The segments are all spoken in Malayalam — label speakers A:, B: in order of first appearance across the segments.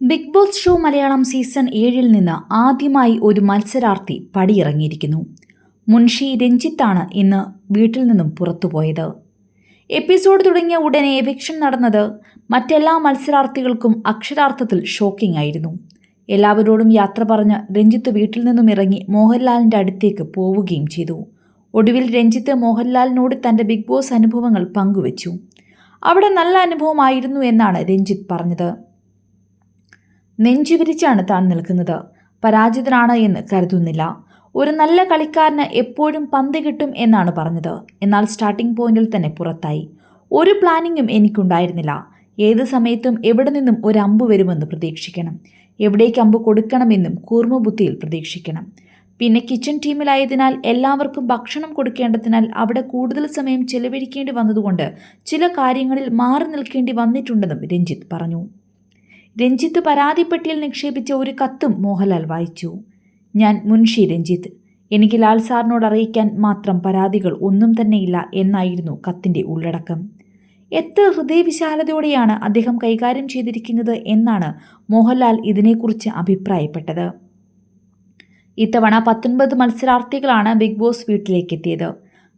A: Big Boss show Malayalam season ഏഴിൽ നിന്ന് ആദ്യമായി ഒരു മത്സരാർത്ഥി പടിയിറങ്ങിയിരിക്കുന്നു. മുൻഷി രഞ്ജിത്താണ് ഇന്ന് വീട്ടിൽ നിന്നും പുറത്തുപോയത്. എപ്പിസോഡ് തുടങ്ങിയ ഉടനെ എവിക്ഷൻ നടന്നത് മറ്റെല്ലാ മത്സരാർത്ഥികൾക്കും അക്ഷരാർത്ഥത്തിൽ ഷോക്കിംഗ് ആയിരുന്നു. എല്ലാവരോടും യാത്ര പറഞ്ഞ് രഞ്ജിത്ത് വീട്ടിൽ നിന്നും ഇറങ്ങി മോഹൻലാലിന്റെ അടുത്തേക്ക് പോവുകയും ചെയ്തു. ഒടുവിൽ രഞ്ജിത്ത് മോഹൻലാലിനോട് തന്റെ ബിഗ് ബോസ് അനുഭവങ്ങൾ പങ്കുവച്ചു. അവിടെ നല്ല അനുഭവമായിരുന്നു എന്നാണ് രഞ്ജിത്ത് പറഞ്ഞത്. നെഞ്ചുവിരിച്ചാണ് താൻ നിൽക്കുന്നത്. പരാജിതനാണ് എന്ന് കരുതുന്നില്ല. ഒരു നല്ല കളിക്കാരന് എപ്പോഴും പന്ത് കിട്ടും എന്നാണ് പറഞ്ഞത്. എന്നാൽ സ്റ്റാർട്ടിംഗ് പോയിന്റിൽ തന്നെ പുറത്തായി. ഒരു പ്ലാനിങ്ങും എനിക്കുണ്ടായിരുന്നില്ല. ഏത് സമയത്തും എവിടെ നിന്നും ഒരു അമ്പ് വരുമെന്ന് പ്രതീക്ഷിക്കണം. എവിടേക്ക് അമ്പ് കൊടുക്കണമെന്നും കൂർമ്മബുദ്ധിയിൽ പ്രതീക്ഷിക്കണം. പിന്നെ കിച്ചൺ ടീമിലായതിനാൽ എല്ലാവർക്കും ഭക്ഷണം കൊടുക്കേണ്ടതിനാൽ അവിടെ കൂടുതൽ സമയം ചെലവഴിക്കേണ്ടി വന്നതുകൊണ്ട് ചില കാര്യങ്ങളിൽ മാറി നിൽക്കേണ്ടി വന്നിട്ടുണ്ടെന്നും രഞ്ജിത്ത് പറഞ്ഞു. രഞ്ജിത്ത് പരാതിപ്പെട്ടിയിൽ നിക്ഷേപിച്ച ഒരു കത്തും മോഹൻലാൽ വായിച്ചു. ഞാൻ മുൻഷി രഞ്ജിത്ത്. എനിക്ക് ലാൽ സാറിനോട് അറിയിക്കാൻ മാത്രം പരാതികൾ ഒന്നും തന്നെയില്ല എന്നായിരുന്നു കത്തിന്റെ ഉള്ളടക്കം. എത്ര ഹൃദയവിശാലതയോടെയാണ് അദ്ദേഹം കൈകാര്യം ചെയ്തിരിക്കുന്നത് എന്നാണ് മോഹൻലാൽ ഇതിനെക്കുറിച്ച് അഭിപ്രായപ്പെട്ടത്. ഇത്തവണ പത്തൊൻപത് മത്സരാർത്ഥികളാണ് ബിഗ് ബോസ് വീട്ടിലേക്ക് എത്തിയത്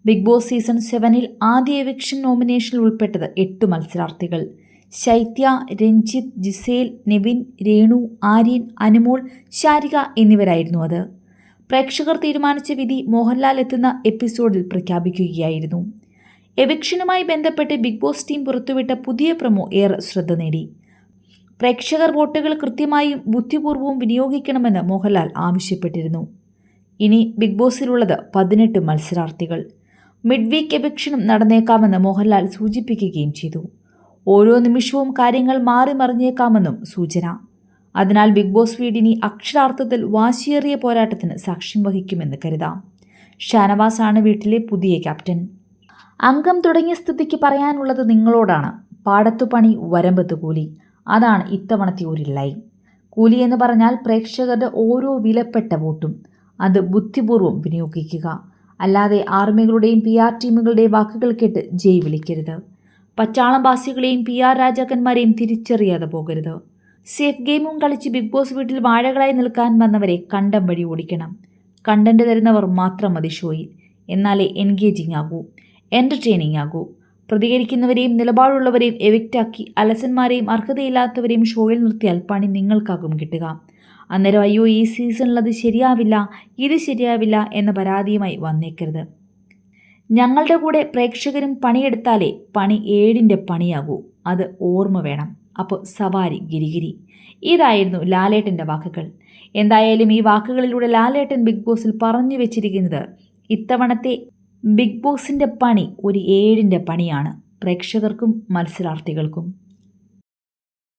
A: ബിഗ് ബോസ് സീസൺ സെവനിൽ ആദ്യ എവിക്ഷൻ നോമിനേഷനിൽ ഉൾപ്പെട്ടത് എട്ട് മത്സരാർത്ഥികൾ. ശൈത്യ രഞ്ജിത്ത് ജിസേൽ നിവിൻ രേണു ആര്യൻ അനുമോൾ ശാരിക എന്നിവരായിരുന്നു അത്. പ്രേക്ഷകർ തീരുമാനിച്ച വിധി മോഹൻലാൽ എത്തുന്ന എപ്പിസോഡിൽ പ്രഖ്യാപിക്കുകയായിരുന്നു. എവിക്ഷനുമായി ബന്ധപ്പെട്ട് ബിഗ് ബോസ് ടീം പുറത്തുവിട്ട പുതിയ പ്രമോ ഏറെ ശ്രദ്ധ നേടി. പ്രേക്ഷകർ വോട്ടുകൾ കൃത്യമായും ബുദ്ധിപൂർവവും വിനിയോഗിക്കണമെന്ന് മോഹൻലാൽ ആവശ്യപ്പെട്ടിരുന്നു. ഇനി ബിഗ് ബോസിലുള്ളത് പതിനെട്ട് മത്സരാർത്ഥികൾ. മിഡ് വീക്ക് എവിക്ഷനും നടന്നേക്കാമെന്ന് മോഹൻലാൽ സൂചിപ്പിക്കുകയും ചെയ്തു. ഓരോ നിമിഷവും കാര്യങ്ങൾ മാറി മറിഞ്ഞേക്കാമെന്നും സൂചന. അതിനാൽ ബിഗ് ബോസ് വീടിനി അക്ഷരാർത്ഥത്തിൽ വാശിയേറിയ പോരാട്ടത്തിന് സാക്ഷ്യം വഹിക്കുമെന്ന് കരുതാം. ഷാനവാസാണ് വീട്ടിലെ പുതിയ ക്യാപ്റ്റൻ. അംഗം തുടങ്ങിയ സ്ഥിതിക്ക് പറയാനുള്ളത് നിങ്ങളോടാണ്. പാടത്തു പണി വരമ്പത്ത് കൂലി. അതാണ് ഇത്തവണത്തെ ഒരു ലൈൻ. കൂലി എന്ന് പറഞ്ഞാൽ പ്രേക്ഷകരുടെ ഓരോ വിലപ്പെട്ട വോട്ടും. അത് ബുദ്ധിപൂർവം വിനിയോഗിക്കുക. അല്ലാതെ ആർമികളുടെയും പി ആർ ടീമുകളുടെയും വാക്കുകൾ കേട്ട് ജയ് വിളിക്കരുത്. പച്ചാളംവാസികളെയും പി ആർ രാജാക്കന്മാരെയും തിരിച്ചറിയാതെ പോകരുത്. സേഫ് ഗെയിമും കളിച്ച് ബിഗ് ബോസ് വീട്ടിൽ വാഴകളായി നിൽക്കാൻ വന്നവരെ കണ്ടം വഴി ഓടിക്കണം. കണ്ടന്റ് തരുന്നവർ മാത്രം മതി ഷോയിൽ. എന്നാലേ എൻഗേജിങ് ആകൂ എന്റർടൈനിങ് ആകൂ. പ്രതികരിക്കുന്നവരെയും നിലപാടുള്ളവരെയും എവിക്റ്റാക്കി അലസന്മാരെയും അർഹതയില്ലാത്തവരെയും ഷോയിൽ നിർത്തിയാൽ പണി നിങ്ങൾക്കാകും കിട്ടുക. അന്നേരം അയ്യോ ഈ സീസണിൽ അത് ശരിയാവില്ല ഇത് ശരിയാവില്ല എന്ന പരാതിയുമായി വന്നേക്കരുത്. ഞങ്ങളുടെ കൂടെ പ്രേക്ഷകരും പണിയെടുത്താലേ പണി ഏഴിന്റെ പണിയാകൂ. അത് ഓർമ്മ വേണം. അപ്പോൾ സവാരി ഗിരിഗിരി. ഇതായിരുന്നു ലാലേട്ടന്റെ വാക്കുകൾ. എന്തായാലും ഈ വാക്കുകളിലൂടെ ലാലേട്ടൻ ബിഗ് ബോസിൽ പറഞ്ഞു വെച്ചിരിക്കുന്നത് ഇത്തവണത്തെ ബിഗ് ബോസിന്റെ പണി ഒരു ഏഴിന്റെ പണിയാണ്. പ്രേക്ഷകർക്കും മത്സരാർത്ഥികൾക്കും.